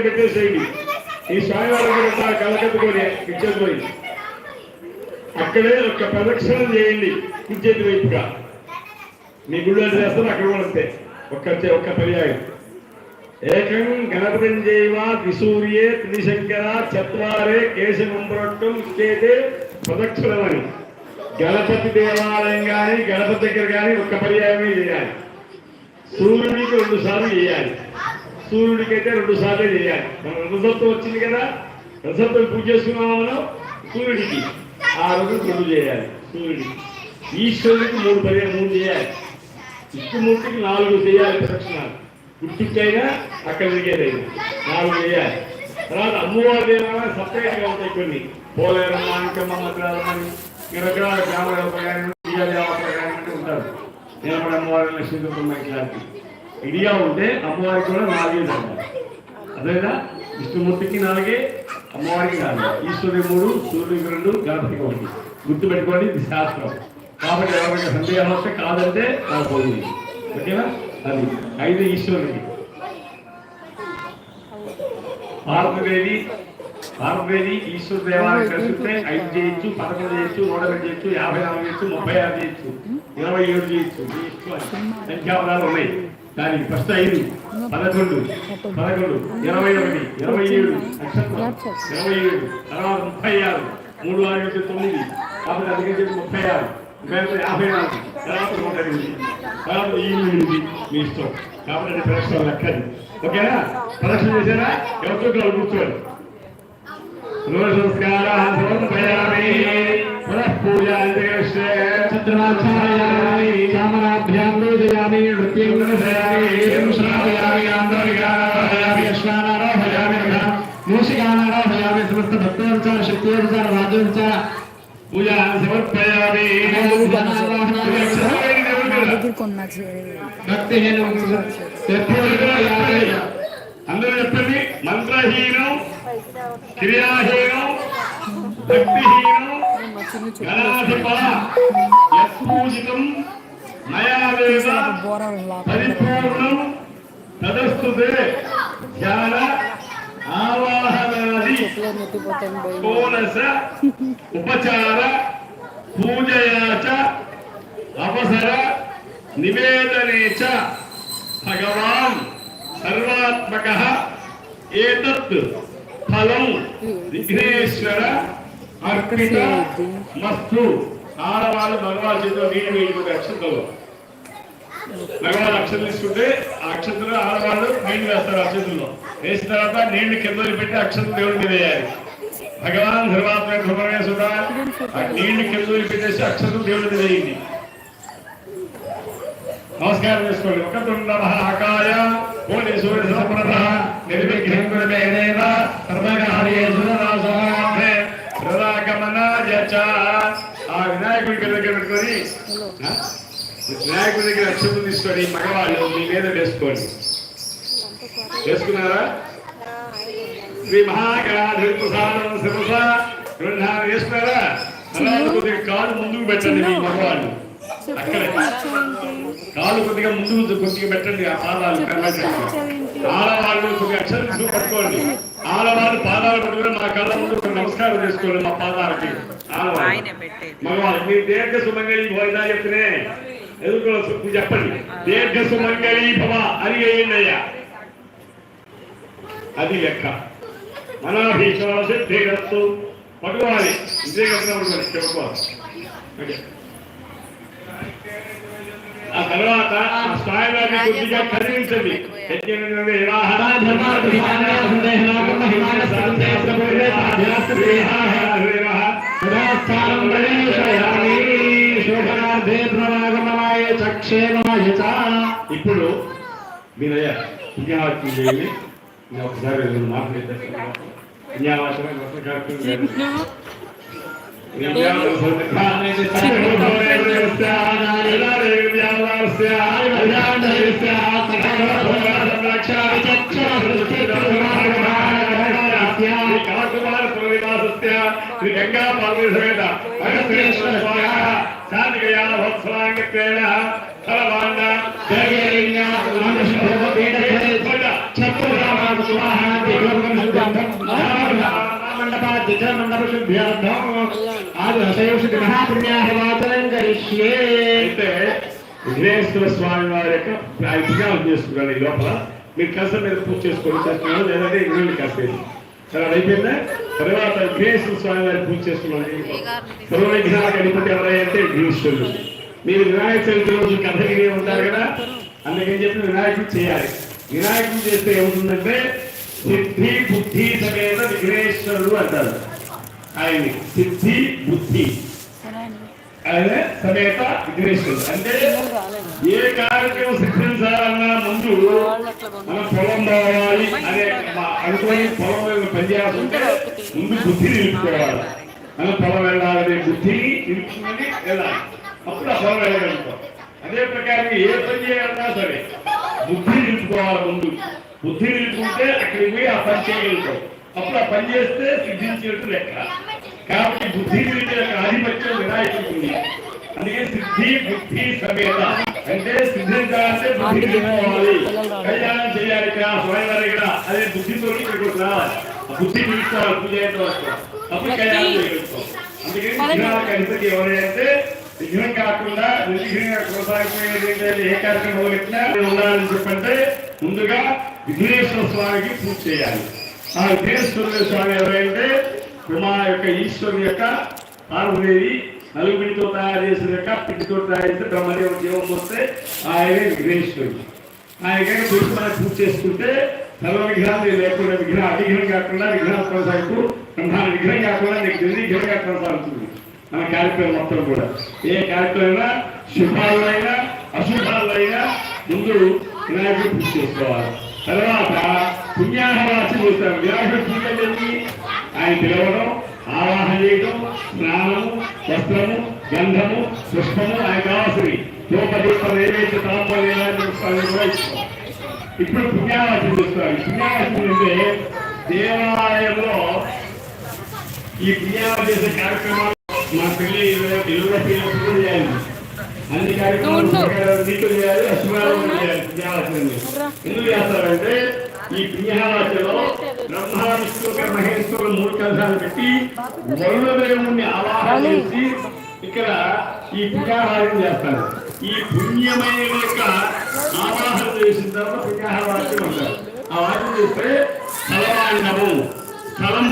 స్వామివారికి పెట్టేసేయండి ఈ స్వామివారి స్వామివారికి కళ్ళకట్టుకొని ఇచ్చేసిపోయి అక్కడే ఒక ప్రదక్షిణ చేయండి. ఇచ్చేది వైపుగా. మీ గుళ్ళు చేస్తారు అక్కడ కూడా అంతే. ఒక్క ఒక్క పర్యాయం. ఏకం గణపతింజైవ త్రిసూర్యే త్రిశంకర చత్వారే కేశమంబరట్టం చేతే ప్రదక్షిణమని గణపతి దేవాలయం కానీ గణపతి దగ్గర కానీ ఒక్క పర్యాయమే చేయాలి. సూర్యుడికి రెండు సార్లు చేయాలి. సూర్యుడికి అయితే రెండు సార్లు చేయాలి. మనం రథసత్వం వచ్చింది కదా రుసత్వం పూజ చేసుకున్నాము మనం? సూర్యుడికి. ఆ రోజు రెండు చేయాలి సూర్యుడికి. ఈశ్వరుడికి మూడు పదిహేను మూడు చేయాలి. విష్ణుమూర్తికి నాలుగు చేయాలి ప్రదక్షిణాలు. గుర్తికైనా అక్కడ దిగేదైనా నాలుగు చేయాలి. తర్వాత అమ్మవారి దేవాలయం సపరేట్గా ఉంటాయి కొన్ని. పోలేరమ్మ అంకమ్మ మద్రాలమ్మని రకరకాల గ్రామ దేవత కానీ ఉంటారు. నిలబడి అమ్మవారి లక్ష్మీదుర్గమ్మ ఇట్లాంటి ఇడియా ఉంటే అమ్మవారికి కూడా నాలుగే ధర్మాలు అదేనా విష్ణుమూర్తికి నాలుగే అమ్మవారికి నాలుగే. ఈశ్వరుడు మూడు సూర్యుడికి రెండు గణపతికి ఒకటి. గుర్తుపెట్టుకోండి ఇది శాస్త్రం. కాబట్టి ఎవరైనా సందేహం వస్తే కాదంటే నాకు పోయింది ఓకేనా? అది ఐదు ఈశ్వరుడికి. పార్వతీదేవి పార్వతీదేవి ఈశ్వర దేవాలయం కలిసిస్తే ఐదు చేయొచ్చు పదకొండు చేయొచ్చు నూట రెండు చేయొచ్చు యాభై నాలుగు చేయొచ్చు ముప్పై ఆరు చేయొచ్చు ఇరవై ఏడు చేయొచ్చు. సంఖ్యాపదాలు ఉన్నాయి. దానికి ఫస్ట్ ఐదు పదకొండు పదకొండు ఇరవై ఒకటి ఇరవై ఏడు ఇరవై ఏడు తర్వాత ముప్పై ఆరు మూడు ఆరు నుంచి తొమ్మిది కాబట్టి అందుకే చెప్పి ముప్పై ఆరు తర్వాత యాభై నాలుగు తర్వాత నూట ఎనిమిది తర్వాత ఈ ఎనిమిది మీ ఇష్టం. కాబట్టి అది ప్రదక్షిణ లెక్కది. ఓకేనా? ప్రదక్షిణ చేశారా? ఎవరితో కూర్చోండి నమస్కారాः చంద్రమాచార్యామి కామనాభ్యాం పూజయామి నృత్యం దర్శయామి శ్రావయామి ఆంధ్రవిగారాభయామి అశ్వానారాభయామి మూషికానారాభయామి సమస్త భక్తోపచార శక్తిోపచార రాజోపచార పూజా సమర్పయామి భక్తి అందరూ చెప్పండి మంత్రహీనం క్రియాహీనం భక్తిహీనం కోనస ఉపచార పూజయా చ అవసర నివేదనే చ భగవాన్ సర్వాత్మక ఏతత్ ఫలం విఘ్నేశ్వర అర్పిత మస్తు ఆడవాళ్ళు భగవాన్ చేతిలో నీళ్ళు వేయకుండా అక్షంతలు. భగవాన్ అక్షరం తీసుకుంటే ఆ అక్షంతలు ఆడవాళ్ళు నీళ్ళు వేస్తారు అక్షంతుల్లో. వేసిన తర్వాత నీళ్ళు కింద పెట్టి అక్షంతలు దేవుడి మీద వేయాలి. భగవాన్ భగవేశ్వర ఆ నీళ్ళు కింద పెట్టేసి అక్షంతలు దేవుడి మీద వేయండి. నమస్కారం చేసుకోండి. ఒక తుండ మహాకాయ కోటి సూర్య సమృద్ధ నిర్విఘ్నం గురుమేదేవ సర్వకార్యేషు సర్వనాశనార్థే ప్రదాగమనాయ చ ఆ వినాయకుడి దగ్గర పెట్టుకొని? వినాయకుడి దగ్గర అక్షతులు తీసుకొని మగవాళ్ళు మీ మీద వేసుకోండి. వేసుకున్నారా? శ్రీ మహాగణాధిపతి ప్రసాదం గృహాన్ని వేసుకున్నారా? కొద్దిగా కాలు ముందుకు పెట్టండి మీ మగవాళ్ళు. కాలు కొద్దిగా ముందు కొద్దిగా పెట్టండి ఆ పాదాలు. ఆడవాళ్ళు కొద్దిగా అక్షరం పట్టుకోండి. ఆడవాళ్ళు పాదాలు పట్టుకుని మా కళ్ళ ముందు నమస్కారం చేసుకోండి మా పాదాలకి. మగవాళ్ళు మీరు దీర్ఘ సుమంగళి భోజనా చెప్తేనే ఎదుర్కోవాలి చెప్పండి. దీర్ఘ సుమంగళి భవ అని వేయండి అయ్యా అది లెక్క. మనాభీశ్వర సిద్ధిరస్తు పట్టుకోవాలి. ఇదే కట్టినప్పుడు చెప్పుకోవాలి ఆ తర్వాత ఆ స్థాయిలోకి కొద్దిగా కదిలించండి యజ్ఞనందే వివాహ ధర్మార్థ హిమాలయ సందేహన కర్మ హిమాలయ సందేహ సందేహ మీరయ్యా పుణ్యవాక్యం చేయండి నేను ఒకసారి స్వామి విఘ్నేశ్వర స్వామి వారి యొక్క అభిషేకాలు చేసుకున్నాను ఈ లోపల మీరు కలిసి మీరు పూజ చేసుకొని లేదంటే ఇంగ్లీష్ కాసేది చాలా అయిపోయిందా? తర్వాత విఘ్నేశ్వర స్వామి వారి పూజ చేసుకున్నాను సర్వ అధిపతి ఎవరైతే విఘ్నేశ్వరుడు మీరు వినాయక చవితి రోజు కథగిరి ఉంటారు కదా? అందుకని చెప్పి వినాయకుడు చేయాలి. వినాయకుడు చేస్తే ఏముంటుందంటే సిద్ధి బుద్ధి సమేత విఘ్నేశ్వరుడు అంటారు. ఆయన్ని సిద్ధి బుద్ధి ఆయన సమేత విఘ్నేశ్వరుడు. అంటే ఏ కార్యక్రమం సిద్ధించాలన్నా ముందు మనం పొలం పోవాలి అని అనుకోని పొలం మీద పనిచేయాల్సి ఉంటే ముందు బుద్ధిని నిలుపుకోవాలి. మనం పొలం వెళ్ళాలనే బుద్ధిని నిలుపుకుని వెళ్ళాలి. అప్పుడు ఆ పొలం వెళ్ళగలుగుతాం. అదే ప్రకారం ఏ పని చేయాలన్నా సరే బుద్ధి నిలుపుకోవాలి ముందు. బుద్ధి నిలుపుకుంటే అక్కడికి పోయి ఆ పని చేయగలుగుతాం. అప్పుడు ఆ పని చేస్తే సిద్ధించినట్టు లెక్క. కాబట్టి బుద్ధి యొక్క ఆధిపత్యం వినాయకుడికి అందుకే సిద్ధి బుద్ధి సమేత అంటే సిద్ధించాలంటే బుద్ధి నిలుపుకోవాలి. కళ్యాణం చేయాలి ఇక్కడ. అదే బుద్ధితో ఇక్కడికి ఆ బుద్ధి నిలుపుకోవాలి పూజ అప్పుడు అందుకని ఎవరైతే విఘ్నం కాకుండా నిర్విఘ్నంగా కొనసాగిపోయేది ఏంటంటే ఏ కార్యక్రమం మొదలెట్టినా ఉండాలని చెప్పంటే ముందుగా విఘ్నేశ్వర స్వామికి పూజ చేయాలి. ఆ విఘ్నేశ్వర స్వామి ఎవరైతే ఉమా యొక్క ఈశ్వరుని యొక్క పార్వదేవి నలుగురితో తయారు చేసిన యొక్క పిండితో తయారు చేసిన బ్రహ్మదేవుడు జీవం వస్తే ఆయనే విఘ్నేశ్వరుడు. ఆయన పురుషులను పూజ చేసుకుంటే సర్వ విగ్రహాలు లేకుండా విగ్రహం అధిగ్రహం కాకుండా విగ్రహాలు కొనసాగుతూ బ్రహ్మాండ విగ్రహం కాకుండా నీకు నిర్విఘ్నంగా కొనసాగుతుంది. మన కార్యక్రమం మొత్తం కూడా. ఏ కార్యక్రమమైనా శుభాలైనా అశుభాలైనా ముందు వినాయకుడు పూజ చేసుకోవాలి. తర్వాత పుణ్యాహవాసి చూస్తాం వినాయకుడు పూజ చేసి ఆయన పిలవడం ఆవాహన చేయడం స్నానము వస్త్రము గంధము పుష్పము ఆయన కావాల్సినవి. నైవేద్య తాంబూలం కూడా ఇస్తాం ఇప్పుడు పుణ్యావాసి చూస్తాం పుణ్యావాసి అంటే దేవాలయంలో ఈ పుణ్యావాసి చేసే కార్యక్రమాలు మా పెళ్ళి ఇరవై పిల్లలు చేయాలి. అన్ని కార్యక్రమాలు చేయాలి అశుభాలు చేయాలి పుణ్యావాసి ఎందుకు చేస్తారంటే ఈ పుణ్యహావాసిలో బ్రహ్మ విష్ణు మహేశ్వరుడు మూడు కలశాలు పెట్టి వరుణదేవుణ్ణి ఆవాహన చేసి ఇక్కడ ఈ పుణ్యాహారం చేస్తారు. ఈ పుణ్యమైన యొక్క ఆవాహన చేసిన తర్వాత పుణ్యాహావాస్యం అంటారు ఆ వాక్యం చేస్తే స్థలవాండము స్థలం